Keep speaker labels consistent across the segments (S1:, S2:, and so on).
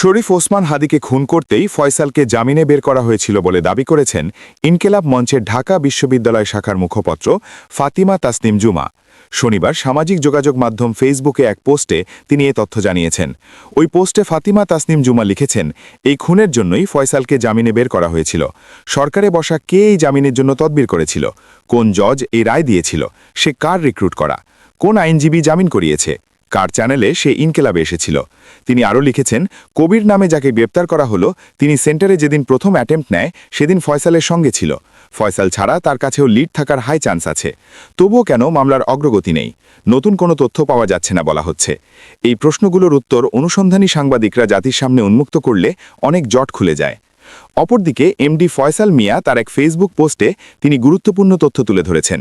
S1: শরীফ ওসমান হাদিকে খুন করতেই ফয়সালকে জামিনে বের করা হয়েছিল বলে দাবি করেছেন ইনকেলাব মঞ্চের ঢাকা বিশ্ববিদ্যালয় শাখার মুখপত্র ফাতিমা তাসনিম জুমা। শনিবার সামাজিক যোগাযোগ মাধ্যম ফেসবুকে এক পোস্টে তিনি এ তথ্য জানিয়েছেন। ওই পোস্টে ফাতিমা তাসনিম জুমা লিখেছেন, এই খুনের জন্যই ফয়সালকে জামিনে বের করা হয়েছিল। সরকারে বসা কে এই জামিনের জন্য তদবির করেছিল? কোন জজ এই রায় দিয়েছিল? সে কার রিক্রুট করা? কোন আইনজীবী জামিন করিয়েছে? কার চ্যানেলে সে ইনকেলাবে এসেছিল। তিনি আরও লিখেছেন, কবির নামে যাকে গ্রেপ্তার করা হলো, তিনি সেন্টারে যেদিন প্রথম অ্যাটেম্প্ট নেয়, সেদিন ফয়সালের সঙ্গে ছিল। ফয়সাল ছাড়া তার কাছেও লিড থাকার হাই চান্স আছে। তবুও কেন মামলার অগ্রগতি নেই? নতুন কোনো তথ্য পাওয়া যাচ্ছে না বলা হচ্ছে। এই প্রশ্নগুলোর উত্তর অনুসন্ধানী সাংবাদিকরা জাতির সামনে উন্মুক্ত করলে অনেক জট খুলে যায়। অপরদিকে এমডি ফয়সাল মিয়া তার এক ফেসবুক পোস্টে তিনি গুরুত্বপূর্ণ তথ্য তুলে ধরেছেন।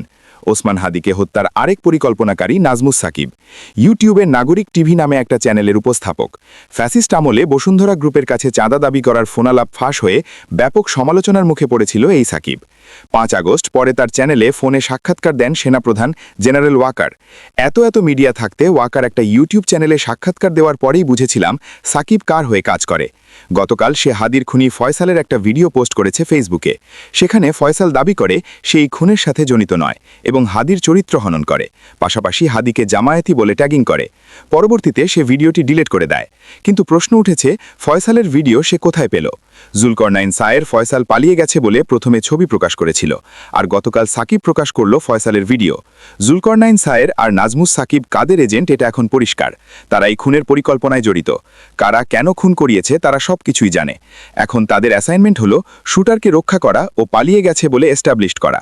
S1: ওসমান হাদিকে হত্যার আরেক পরিকল্পনাকারী নাজমুস সাকিব। ইউটিউবের নাগরিক টিভি নামে একটা চ্যানেলের উপস্থাপক। ফ্যাসিস্ট আমলে বসুন্ধরা গ্রুপের কাছে চাঁদা দাবি করার ফোনালাপ ফাঁস হয়ে ব্যাপক সমালোচনার মুখে পড়েছিল এই সাকিব। পাঁচ আগস্ট পরে তার চ্যানেলে ফোনে সাক্ষাৎকার দেন সেনাপ্রধান জেনারেল ওয়াকার। এত এত মিডিয়া থাকতে ওয়াকার একটা ইউটিউব চ্যানেলে সাক্ষাৎকার দেওয়ার পরেই বুঝেছিলাম সাকিব কার হয়ে কাজ করে। গতকাল সে হাদির খুনি ফয়সালের একটা ভিডিও পোস্ট করেছে ফেসবুকে। সেখানে ফয়সাল দাবি করে সে এই খুনের সাথে জড়িত নয় এবং হাদির চরিত্র হনন করে। পাশাপাশি হাদিকে জামায়াতি বলে ট্যাগিং করে। পরবর্তীতে সে ভিডিওটি ডিলিট করে দেয়। কিন্তু প্রশ্ন উঠেছে, ফয়সালের ভিডিও সে কোথায় পেল? জুলকরনাইন সায়ের ফয়সাল পালিয়ে গেছে বলে প্রথমে ছবি প্রকাশ করেছিল, আর গতকাল সাকিব প্রকাশ করল ফয়সালের ভিডিও। জুলকরনাইন সায়ের আর নাজমুস সাকিব কাদের এজেন্ট এটা এখন পরিষ্কার। তারা এই খুনের পরিকল্পনায় জড়িত। কারা কেন খুন করিয়েছে তারা সব কিছুই জানে। এখন তাদের অ্যাসাইনমেন্ট হল শুটারকে রক্ষা করা ও পালিয়ে গেছে বলে এস্টাবলিশড করা।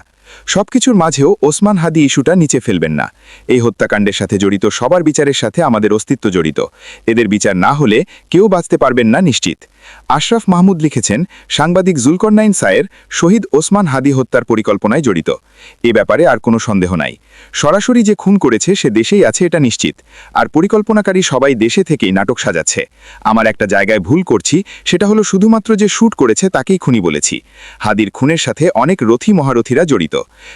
S1: সবকিছুর মাঝেও ওসমান হাদি ইস্যুটা নিচে ফেলবেন না। এই হত্যাকাণ্ডের সাথে জড়িত সবার বিচারের সাথে আমাদের অস্তিত্ব জড়িত। এদের বিচার না হলে কেউ বাঁচতে পারবেন না নিশ্চিত। আশরাফ মাহমুদ লিখেছেন, সাংবাদিক জুলকরনাইন সায়ের শহীদ ওসমান হাদি হত্যার পরিকল্পনায় জড়িত। এ ব্যাপারে আর কোনো সন্দেহ নাই। সরাসরি যে খুন করেছে সে দেশেই আছে এটা নিশ্চিত। আর পরিকল্পনাকারী সবাই দেশে থেকেই নাটক সাজাচ্ছে। আমার একটা জায়গায় ভুল করছি, সেটা হলো শুধুমাত্র যে শ্যুট করেছে তাকেই খুনি বলেছি। হাদির খুনের সাথে অনেক রথী মহারথীরা জড়িত।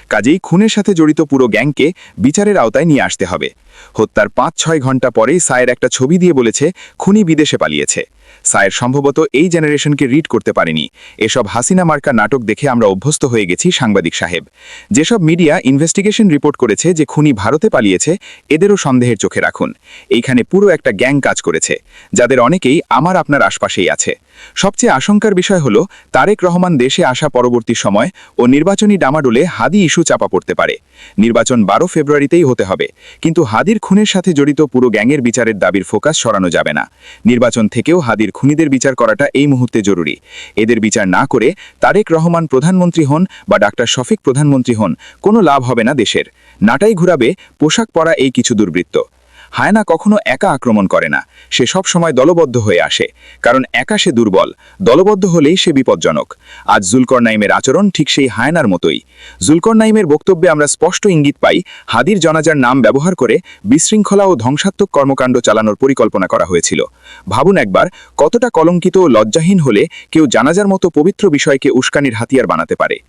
S1: কাজেই খুনের সাথে জড়িত পুরো গ্যাংকে বিচারের আওতায় নিয়ে আসতে হবে। হত্যার পাঁচ ছয় ঘণ্টা পরেই সায়ের একটা ছবি দিয়ে বলেছে, খুনি বিদেশে পালিয়েছে। সায়ের সম্ভবত এই জেনারেশনকে রিড করতে পারেনি। এসব হাসিনা মার্কা নাটক দেখে আমরা অভ্যস্ত হয়ে গেছি সাংবাদিক সাহেব। যেসব মিডিয়া ইনভেস্টিগেশন রিপোর্ট করেছে যে খুনি ভারতে পালিয়েছে, এদেরও সন্দেহের চোখে রাখুন। এইখানে পুরো একটা গ্যাং কাজ করেছে, যাদের অনেকেই আমার আপনার আশপাশেই আছে। সবচেয়ে আশঙ্কার বিষয় হল, তারেক রহমান দেশে আসা পরবর্তী সময় ও নির্বাচনী ডামাডোলে হাদি ইস্যু চাপা পড়তে পারে। নির্বাচন বারো ফেব্রুয়ারিতেই হতে হবে। কিন্তু হাদির খুনের সাথে জড়িত পুরো গ্যাংয়ের বিচারের দাবির ফোকাস সরানো যাবে না। নির্বাচন থেকেও হাদির খুনিদের বিচার করাটা এই মুহূর্তে জরুরি। এদের বিচার না করে তারেক রহমান প্রধানমন্ত্রী হন বা ডাক্তার শফিক প্রধানমন্ত্রী হন, কোনো লাভ হবে না দেশের। নাটাই ঘুরাবে, পোশাক পরা এই কিছু দুর্বৃত্ত। হায়না কখনো একা আক্রমণ করে না। সে সব সময় দলবদ্ধ হয়ে আসে। কারণ একা সে দুর্বল। দলবদ্ধ হলেই সে বিপজ্জনক। আজ জুলকর নাইমের আচরণ ঠিক সেই হায়নার মতোই। জুলকর নাইমের বক্তব্যে আমরা স্পষ্ট ইঙ্গিত পাই হাদির জনাজার নাম ব্যবহার করে বিশৃঙ্খলা ও ধ্বংসাত্মক কর্মকাণ্ড চালানোর পরিকল্পনা করা হয়েছিল। ভাবুন একবার, কতটা কলঙ্কিত ও লজ্জাহীন হলে কেউ জানাজার মতো পবিত্র বিষয়কে উস্কানির হাতিয়ার বানাতে পারে।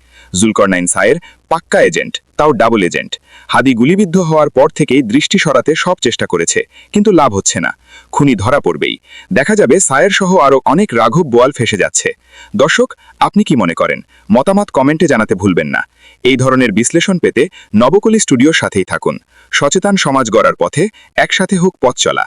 S1: জুলকরনাইন সায়ের পাক্কা এজেন্ট, তাও ডাবল এজেন্ট। হাদি গুলিবিদ্ধ হওয়ার পর থেকেই দৃষ্টি সরাতে সব চেষ্টা করেছে, কিন্তু লাভ হচ্ছে না। খুনি ধরা পড়বেই। দেখা যাবে সায়ের সহ আরও অনেক রাঘব বোয়াল ফেসে যাচ্ছে। দর্শক, আপনি কি মনে করেন? মতামত কমেন্টে জানাতে ভুলবেন না। এই ধরনের বিশ্লেষণ পেতে নবকলি স্টুডিওর সাথেই থাকুন। সচেতন সমাজ গড়ার পথে একসাথে হোক পথ চলা।